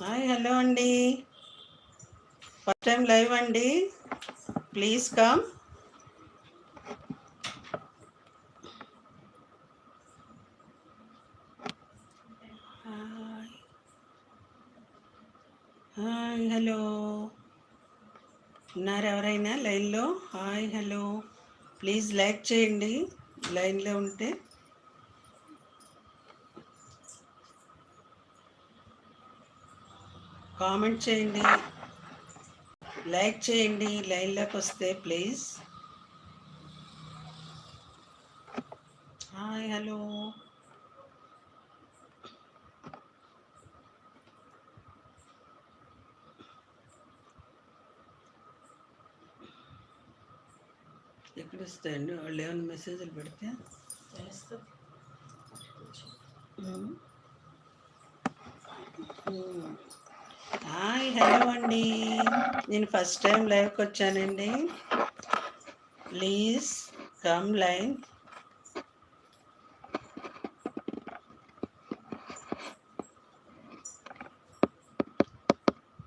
Hi hello అండి. First time live అండి. Please come hi hi hello ఉన్నారు ఎవరైనా లైన్లో? హాయ్ హలో ప్లీజ్ లైక్ చేయండి. లైన్లో ఉంటే. కామెంట్ చేయండి. లైక్ చేయండి. లైన్లోకి వస్తే ప్లీజ్. Hi hello. ఎక్కడ వస్తాయండి వాళ్ళు ఏమైనా మెసేజ్లు పెడితే? ఉమ్. ఉమ్. హలో అండి. నేను ఫస్ట్ టైం లైవ్కి వచ్చానండి. ప్లీజ్ కమ్ లైన్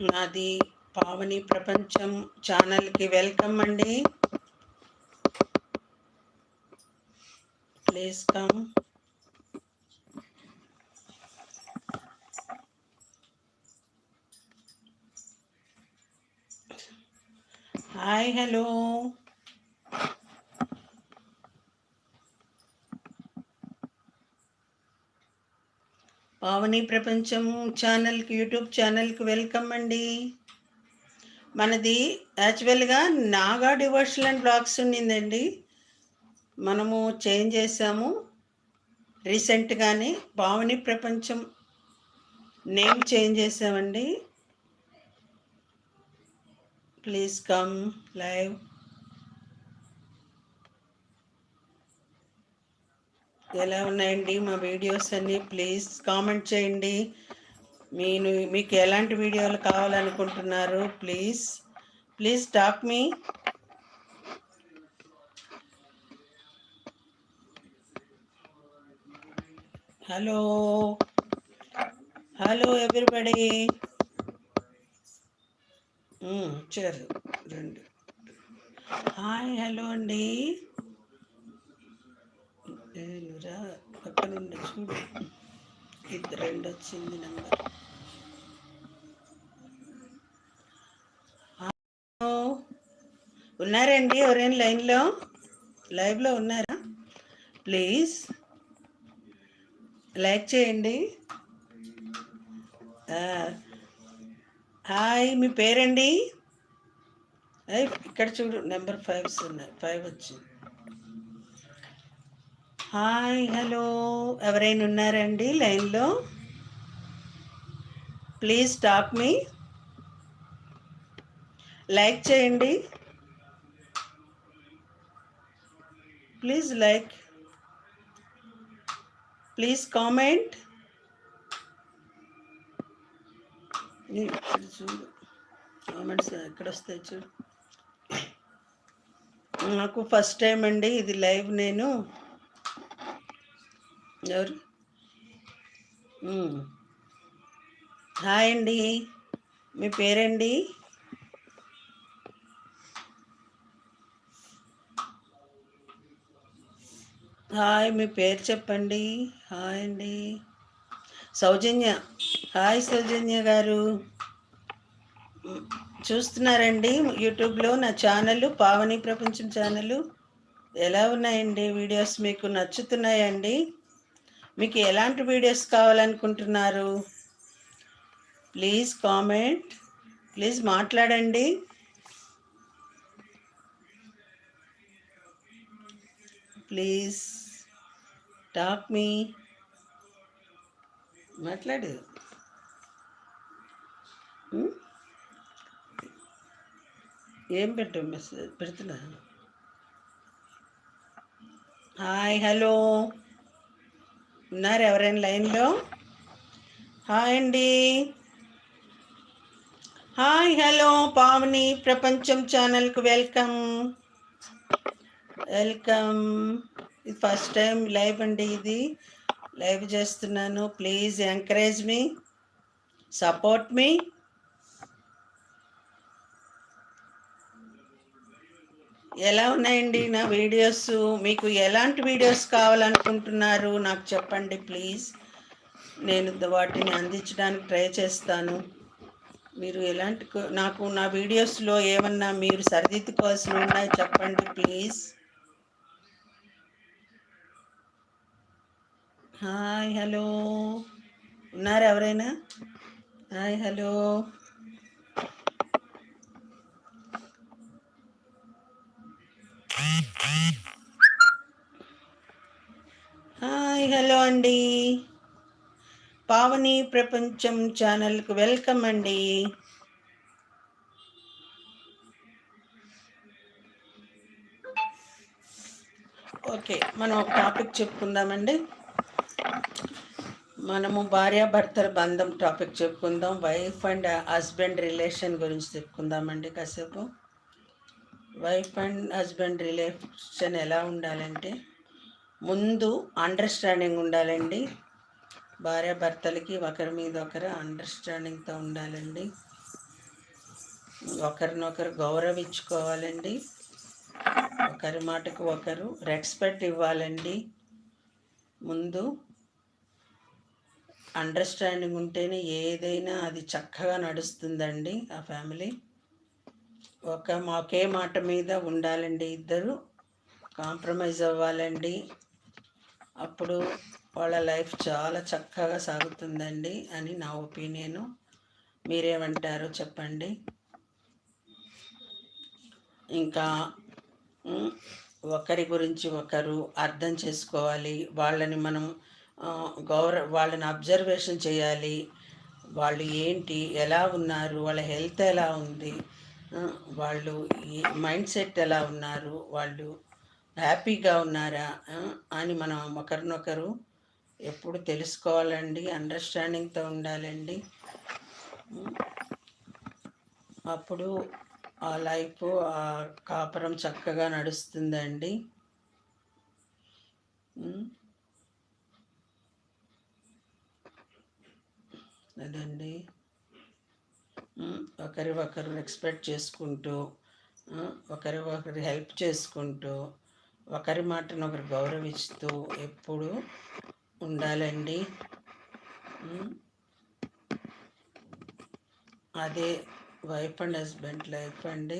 నాది పావని ప్రపంచం ఛానల్కి వెల్కమ్ అండి. Please come. Hi hello. Pavani Prapancham ఛానల్కి యూట్యూబ్ ఛానల్కి వెల్కమ్ అండి. మనది యాక్చువల్గా నాగా డివోషనల్ అండ్ బ్లాగ్స్ ఉండిందండి మనము చేంజ్ చేసాము. రీసెంట్గానే పావని ప్రపంచం నేమ్ చేంజ్ చేసామండి. Please come live. ఎలా ఉన్నాయండి మా వీడియోస్ అన్ని? ప్లీజ్ కామెంట్ చేయండి. మీరు మీకు ఎలాంటి వీడియోలు కావాలనుకుంటున్నారు? Please please talk me. Hello hello everybody. చేరు రెండు. హాయ్ హలో అండి. ఏనురా పక్కనుండి చూడు. ఇద్దరు రెండు వచ్చింది నెంబర్. ఉన్నారండి ఎవరైనా లైన్లో? లైవ్లో ఉన్నారా? ప్లీజ్. లైక్ చేయండి. హాయ్ మీ పేరండి? ఇక్కడ చూడు నెంబర్ ఫైవ్స్ ఉన్నాయి ఫైవ్ వచ్చింది. Hi hello. ఎవరైనా ఉన్నారండి లైన్లో? Please talk me. లైక్ చేయండి. Please like. Please comment. చూడు కామెంట్స్ ఎక్కడ వస్తాయి చూడు. నాకు ఫస్ట్ టైం అండి ఇది లైవ్ నేను. ఎవరు? Hmm. హాయ్ అండి. మీ పేరండి? హాయ్ మీ పేరు చెప్పండి. హాయ్ అండి. సౌజన్య. హాయ్ సౌజన్య గారు. చూస్తున్నారండి యూట్యూబ్లో నా ఛానల్ పావని ప్రపంచం ఛానల్. ఎలా ఉన్నాయండి వీడియోస్? మీకు నచ్చుతున్నాయండి? మీకు ఎలాంటి వీడియోస్ కావాలనుకుంటున్నారు? Please comment. ప్లీజ్ మాట్లాడండి. Please talk me. మాట్లాడు. ఏం పెట్టు మెసేజ్ పెడుతున్నా? Hi hello. ఉన్నారు ఎవరైనా లైన్లో? హాయ్ అండి. Hi hello. పావని ప్రపంచం ఛానల్కి వెల్కమ్. వెల్కమ్. ఇది ఫస్ట్ టైం లైవ్ అండి ఇది. లైవ్ చేస్తున్నాను. ప్లీజ్ ఎంకరేజ్ మీ సపోర్ట్ మీ ఎలా ఉన్నాయండి నా వీడియోస్ మీకు ఎలాంటి వీడియోస్ కావాలనుకుంటున్నారు? నాకు చెప్పండి ప్లీజ్ నేను వాటిని అందించడానికి ట్రై చేస్తాను. మీరు ఎలాంటి నాకు నా వీడియోస్లో ఏమన్నా మీరు సరిదిద్దుకోవాల్సి ఉన్నాయి చెప్పండి ప్లీజ్ హాయ్ హలో. ఉన్నారు ఎవరైనా? Hi hello. హాయ్ హలో అండి. పావని ప్రపంచం ఛానల్కి వెల్కమ్ అండి. ఓకే మనం ఒక టాపిక్ చెప్పుకుందామండి. మనము భార్యాభర్తల బంధం టాపిక్ చెప్పుకుందాం. వైఫ్ అండ్ హస్బెండ్ రిలేషన్ గురించి చెప్పుకుందామండి కాసేపు. వైఫ్ అండ్ హస్బెండ్ రిలేషన్ ఎలా ఉండాలంటే ముందు అండర్స్టాండింగ్ ఉండాలండి. భార్యాభర్తలకి ఒకరి మీద ఒకరు అండర్స్టాండింగ్తో ఉండాలండి. ఒకరినొకరు గౌరవించుకోవాలండి. ఒకరి మాటకు ఒకరు రెస్పెక్ట్ ఇవ్వాలండి. ముందు అండర్స్టాండింగ్ ఉంటేనే ఏదైనా అది చక్కగా నడుస్తుందండి ఆ ఫ్యామిలీ ఒక ఒకే మాట మీద ఉండాలండి ఇద్దరు. కాంప్రమైజ్ అవ్వాలండి. అప్పుడు వాళ్ళ లైఫ్ చాలా చక్కగా సాగుతుందండి అని నా ఒపీనియను మీరేమంటారో చెప్పండి. ఇంకా ఒకరి గురించి ఒకరు అర్థం చేసుకోవాలి. వాళ్ళని మనం గౌరవ వాళ్ళని అబ్జర్వేషన్ చేయాలి. వాళ్ళు ఏంటి ఎలా ఉన్నారు వాళ్ళ హెల్త్ ఎలా ఉంది వాళ్ళు మైండ్ సెట్ ఎలా ఉన్నారు వాళ్ళు హ్యాపీగా ఉన్నారా అని మనం ఒకరినొకరు ఎప్పుడు తెలుసుకోవాలండి అండర్స్టాండింగ్తో ఉండాలండి. అప్పుడు ఆ లైఫ్ ఆ కాపురం చక్కగా నడుస్తుందండి. అదండి. ఒకరి ఒకరు రెస్పెక్ట్ చేసుకుంటూ ఒకరి ఒకరు హెల్ప్ చేసుకుంటూ ఒకరి మాటను ఒకరు గౌరవిస్తూ ఎప్పుడు ఉండాలండి. అదే వైఫ్ అండ్ హస్బెండ్ లైఫ్ అండి.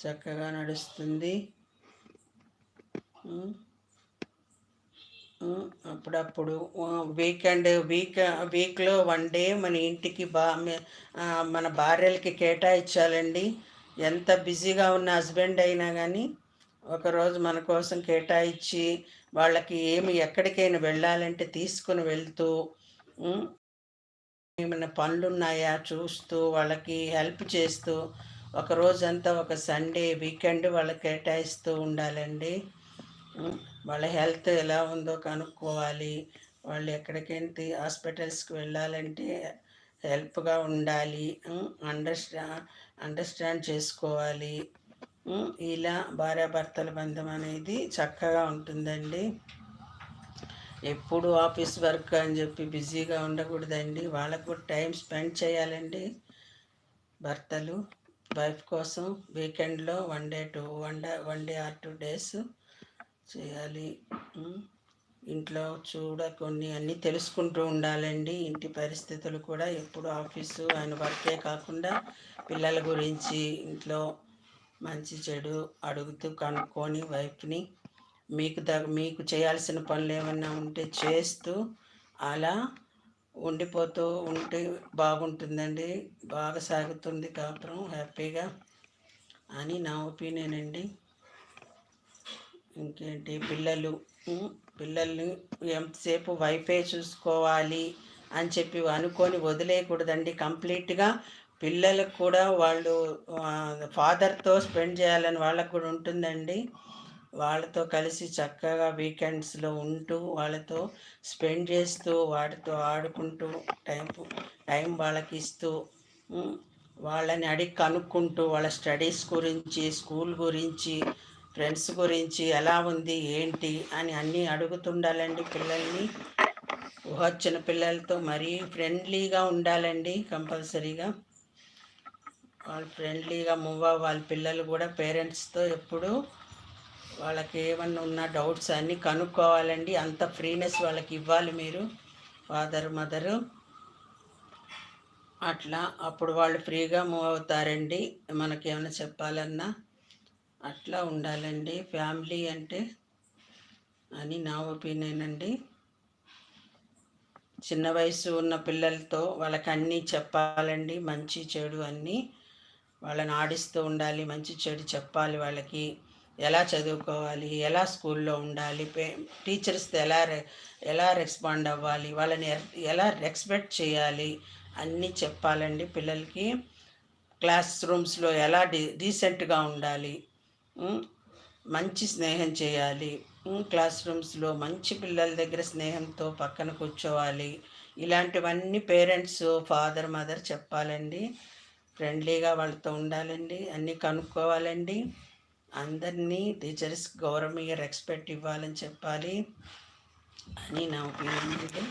చక్కగా నడుస్తుంది. అప్పుడప్పుడు వీకెండ్ వీక్ వీక్లో వన్ డే మన ఇంటికి బా మన భార్యలకి కేటాయించాలండి. ఎంత బిజీగా ఉన్న హస్బెండ్ అయినా కానీ ఒకరోజు మన కోసం కేటాయించి వాళ్ళకి ఏమి ఎక్కడికైనా వెళ్ళాలంటే తీసుకుని వెళ్తూ ఏమైనా పనులు ఉన్నాయా చూస్తూ వాళ్ళకి హెల్ప్ చేస్తూ ఒక రోజంతా ఒక సండే వీకెండ్ వాళ్ళకి కేటాయిస్తూ ఉండాలండి. వాళ్ళ హెల్త్ ఎలా ఉందో కనుక్కోవాలి. వాళ్ళు ఎక్కడికైనా హాస్పిటల్స్కి వెళ్ళాలంటే హెల్ప్గా ఉండాలి. అండర్స్టా అండర్స్టాండ్ చేసుకోవాలి. ఇలా భార్యాభర్తల బంధం అనేది చక్కగా ఉంటుందండి. ఎప్పుడు ఆఫీస్ వర్క్ అని చెప్పి బిజీగా ఉండకూడదండి. వాళ్ళకు కూడా టైం స్పెండ్ చేయాలండి. భర్తలు వైఫ్ కోసం వీకెండ్లో one day two one day one day or two days చేయాలి. ఇంట్లో చూడ కొన్ని అన్నీ తెలుసుకుంటూ ఉండాలండి. ఇంటి పరిస్థితులు కూడా ఎప్పుడు ఆఫీసు ఆయన వర్కే కాకుండా పిల్లల గురించి ఇంట్లో మంచి చెడు అడుగుతూ కనుక్కొని వైఫ్ని మీకు ద మీకు చేయాల్సిన పనులు ఏమైనా ఉంటే చేస్తూ అలా ఉండిపోతూ ఉంటే బాగుంటుందండి. బాగా సాగుతుంది కాపురం హ్యాపీగా అని నా ఒపీనియన్ అండి. ఇంకేంటి? పిల్లలు పిల్లల్ని ఎంతసేపు వైఫై చూసుకోవాలి అని చెప్పి అనుకొని వదిలేయకూడదండి. కంప్లీట్గా పిల్లలకు కూడా వాళ్ళు ఫాదర్తో స్పెండ్ చేయాలని వాళ్ళకు కూడా ఉంటుందండి. వాళ్ళతో కలిసి చక్కగా వీకెండ్స్లో ఉంటూ వాళ్ళతో స్పెండ్ చేస్తూ వాటితో ఆడుకుంటూ టైం టైం వాళ్ళకి ఇస్తూ వాళ్ళని అడిగి కనుక్కుంటూ వాళ్ళ స్టడీస్ గురించి స్కూల్ గురించి ఫ్రెండ్స్ గురించి ఎలా ఉంది ఏంటి అని అన్నీ అడుగుతుండాలండి పిల్లల్ని. వచ్చిన పిల్లలతో మరీ ఫ్రెండ్లీగా ఉండాలండి కంపల్సరీగా. వాళ్ళు ఫ్రెండ్లీగా మూవ్ వాళ్ళ పిల్లలు కూడా పేరెంట్స్తో ఎప్పుడూ వాళ్ళకి ఏమన్నా ఉన్న డౌట్స్ అన్నీ కనుక్కోవాలండి. అంత ఫ్రీనెస్ వాళ్ళకి ఇవ్వాలి మీరు ఫాదర్ మదరు అట్లా అప్పుడు వాళ్ళు ఫ్రీగా మూవ్ అవుతారండి. మనకి ఏమైనా చెప్పాలన్నా అట్లా ఉండాలండి. ఫ్యామిలీ అంటే అని నా ఒపీనియన్ అండి. చిన్న వయసు ఉన్న పిల్లలతో వాళ్ళకి అన్నీ చెప్పాలండి. మంచి చెడు అన్నీ వాళ్ళని ఆడిస్తూ ఉండాలి. మంచి చెడు చెప్పాలి వాళ్ళకి. ఎలా చదువుకోవాలి ఎలా స్కూల్లో ఉండాలి టీచర్స్తో ఎలా ఎలా రెస్పాండ్ అవ్వాలి వాళ్ళని ఎలా రెస్పెక్ట్ చేయాలి అన్నీ చెప్పాలండి పిల్లలకి. క్లాస్ రూమ్స్లో ఎలా డీ డీసెంట్గా ఉండాలి మంచి స్నేహం చేయాలి క్లాస్ రూమ్స్లో మంచి పిల్లల దగ్గర స్నేహంతో పక్కన కూర్చోవాలి. ఇలాంటివన్నీ పేరెంట్స్ ఫాదర్ మదర్ చెప్పాలండి. ఫ్రెండ్లీగా వాళ్ళతో ఉండాలండి అన్నీ కనుక్కోవాలండి. అందరినీ టీచర్స్ గౌరవంగా రెస్పెక్ట్ ఇవ్వాలని చెప్పాలి అని నా ఒపీనియన్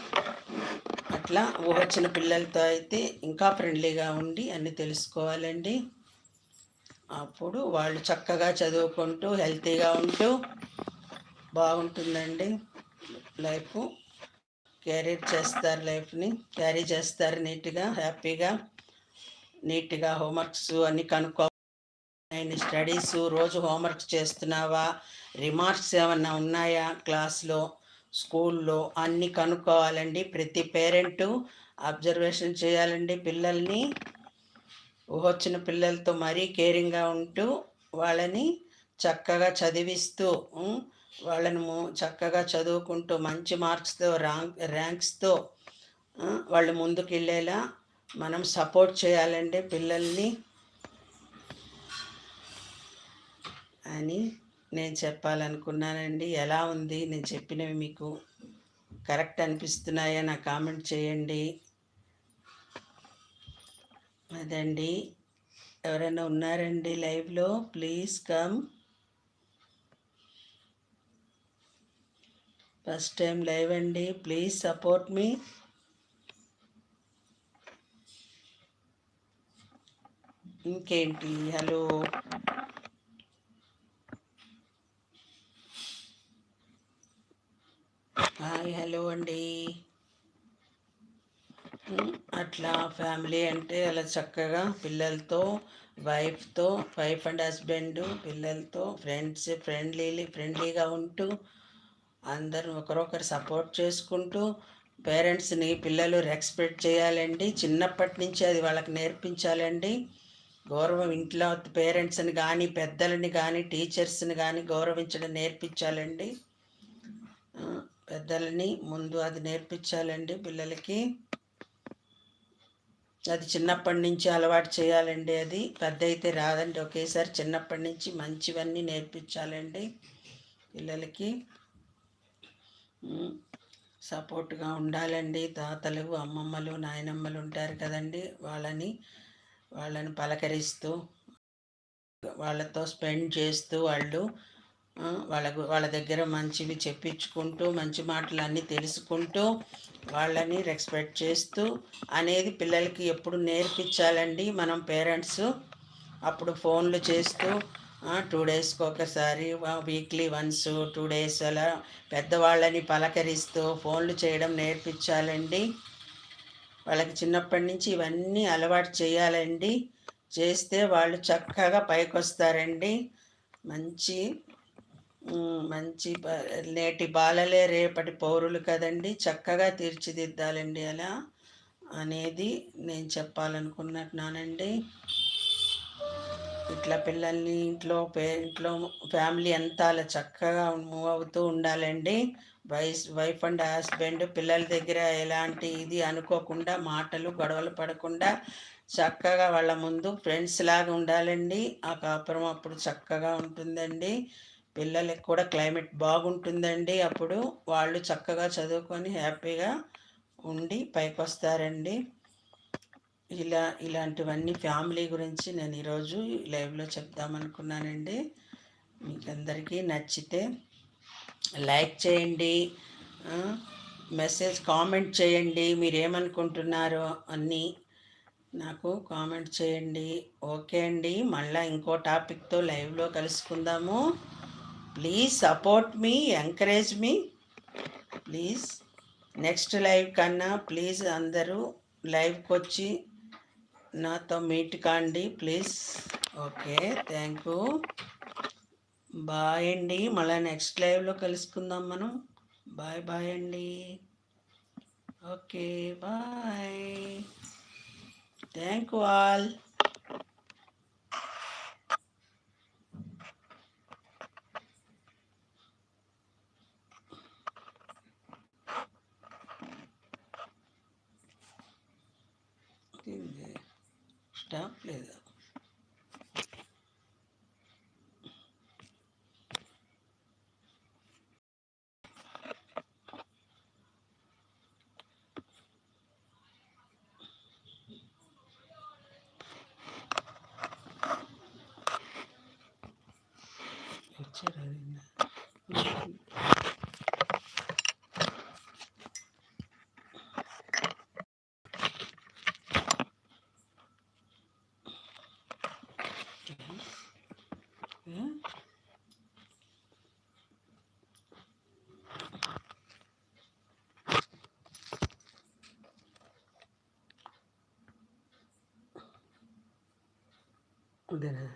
అట్లా వచ్చిన పిల్లలతో అయితే ఇంకా ఫ్రెండ్లీగా ఉండి అన్నీ తెలుసుకోవాలండి. అప్పుడు వాళ్ళు చక్కగా చదువుకుంటూ హెల్తీగా ఉంటూ బాగుంటుందండి లైఫ్. క్యారీ చేస్తారు లైఫ్ని క్యారీ చేస్తారు నీట్గా హ్యాపీగా నీట్గా హోంవర్క్స్ అన్నీ కనుక్కో నేను స్టడీస్ రోజు హోంవర్క్ చేస్తున్నావా? రిమార్క్స్ ఏమన్నా ఉన్నాయా క్లాస్లో స్కూల్లో? అన్నీ కనుక్కోవాలండి. ప్రతి పేరెంటు అబ్జర్వేషన్ చేయాలండి పిల్లల్ని. వచ్చిన పిల్లలతో మరీ కేరింగ్గా ఉంటూ వాళ్ళని చక్కగా చదివిస్తూ వాళ్ళను చక్కగా చదువుకుంటూ మంచి మార్క్స్తో ర్యాంక్ ర్యాంక్స్తో వాళ్ళు ముందుకు వెళ్ళేలా మనం సపోర్ట్ చేయాలండి పిల్లల్ని. అని నేను చెప్పాలనుకున్నానండి. ఎలా ఉంది? నేను చెప్పినవి మీకు కరెక్ట్ అనిపిస్తున్నాయా? నా కామెంట్ చేయండి. అదండి. ఎవరైనా ఉన్నారండి లైవ్లో? Please come. First time live అండి. ప్లీజ్ సపోర్ట్ మీ. ఇంకేంటి? హలో. హాయ్ హలో అండి. అట్లా ఫ్యామిలీ అంటే అలా చక్కగా పిల్లలతో వైఫ్తో వైఫ్ అండ్ హస్బెండ్ పిల్లలతో ఫ్రెండ్స్ ఫ్రెండ్లీ ఫ్రెండ్లీగా ఉంటూ అందరూ ఒకరొకరు సపోర్ట్ చేసుకుంటూ పేరెంట్స్ని పిల్లలు రెస్పెక్ట్ చేయాలండి. చిన్నప్పటి నుంచి అది వాళ్ళకి నేర్పించాలండి. గౌరవం ఇంట్లో పేరెంట్స్ని కానీ పెద్దలని కానీ టీచర్స్ని కానీ గౌరవించడం నేర్పించాలండి. పెద్దలని ముందు అది నేర్పించాలండి పిల్లలకి. అది చిన్నప్పటి నుంచి అలవాటు చేయాలండి అది. పెద్ద అయితే రాదండి ఒకేసారి చిన్నప్పటి నుంచి మంచివన్నీ నేర్పించాలండి పిల్లలకి. సపోర్ట్గా ఉండాలండి. తాతలు అమ్మమ్మలు నాయనమ్మలు ఉంటారు కదండి వాళ్ళని వాళ్ళని పలకరిస్తూ వాళ్ళతో స్పెండ్ చేస్తూ వాళ్ళు వాళ్ళ వాళ్ళ దగ్గర మంచివి చెప్పించుకుంటూ మంచి మాటలన్నీ తెలుసుకుంటూ వాళ్ళని రెస్పెక్ట్ చేస్తూ అనేది పిల్లలకి ఎప్పుడు నేర్పించాలండి. మనం పేరెంట్స్ అప్పుడు ఫోన్లు చేస్తూ టూ డేస్కి ఒకసారి వీక్లీ వన్స్ టూ డేస్ అలా పెద్దవాళ్ళని పలకరిస్తూ ఫోన్లు చేయడం నేర్పించాలండి. వాళ్ళకి చిన్నప్పటి నుంచి ఇవన్నీ అలవాటు చేయాలండి. చేస్తే వాళ్ళు చక్కగా పైకొస్తారండి. మంచి మంచి నేటి బాలలే రేపటి పౌరులు కదండి. చక్కగా తీర్చిదిద్దాలండి అలా అనేది నేను చెప్పాలనుకున్నానండి ఇట్లా పిల్లల్ని ఇంట్లో పే ఇంట్లో ఫ్యామిలీ అంతా అలా చక్కగా మూవ్ అవుతూ ఉండాలండి. వైస్ వైఫ్ అండ్ హస్బెండ్ పిల్లల దగ్గర ఎలాంటి ఇది అనుకోకుండా మాటలు గొడవలు పడకుండా చక్కగా వాళ్ళ ముందు ఫ్రెండ్స్ లాగా ఉండాలండి. ఆ కాపురం అప్పుడు చక్కగా ఉంటుందండి. పిల్లలకి కూడా క్లైమేట్ బాగుంటుందండి. అప్పుడు వాళ్ళు చక్కగా చదువుకొని హ్యాపీగా ఉండి పైకి వస్తారండి ఇలా ఇలాంటివన్నీ ఫ్యామిలీ గురించి నేను ఈరోజు లైవ్లో చెప్దామనుకున్నానండి. మీకు అందరికీ నచ్చితే లైక్ చేయండి. మెసేజ్ కామెంట్ చేయండి. మీరు ఏమనుకుంటున్నారో అన్నీ నాకు కామెంట్ చేయండి. ఓకే అండి. మళ్ళీ ఇంకో టాపిక్తో లైవ్లో కలుసుకుందాము. ప్లీజ్ సపోర్ట్ మీ ఎంకరేజ్ మీ ప్లీజ్ నెక్స్ట్ లైవ్ కన్నా ప్లీజ్ అందరూ లైవ్కి వచ్చి నాతో మీట్ కాండి please okay thank you bye అండి. మళ్ళీ నెక్స్ట్ లైవ్లో కలుసుకుందాం మనం. బాయ్ బాయ్ అండి. Okay bye thank you all stop లేదా వచ్చారా then uh,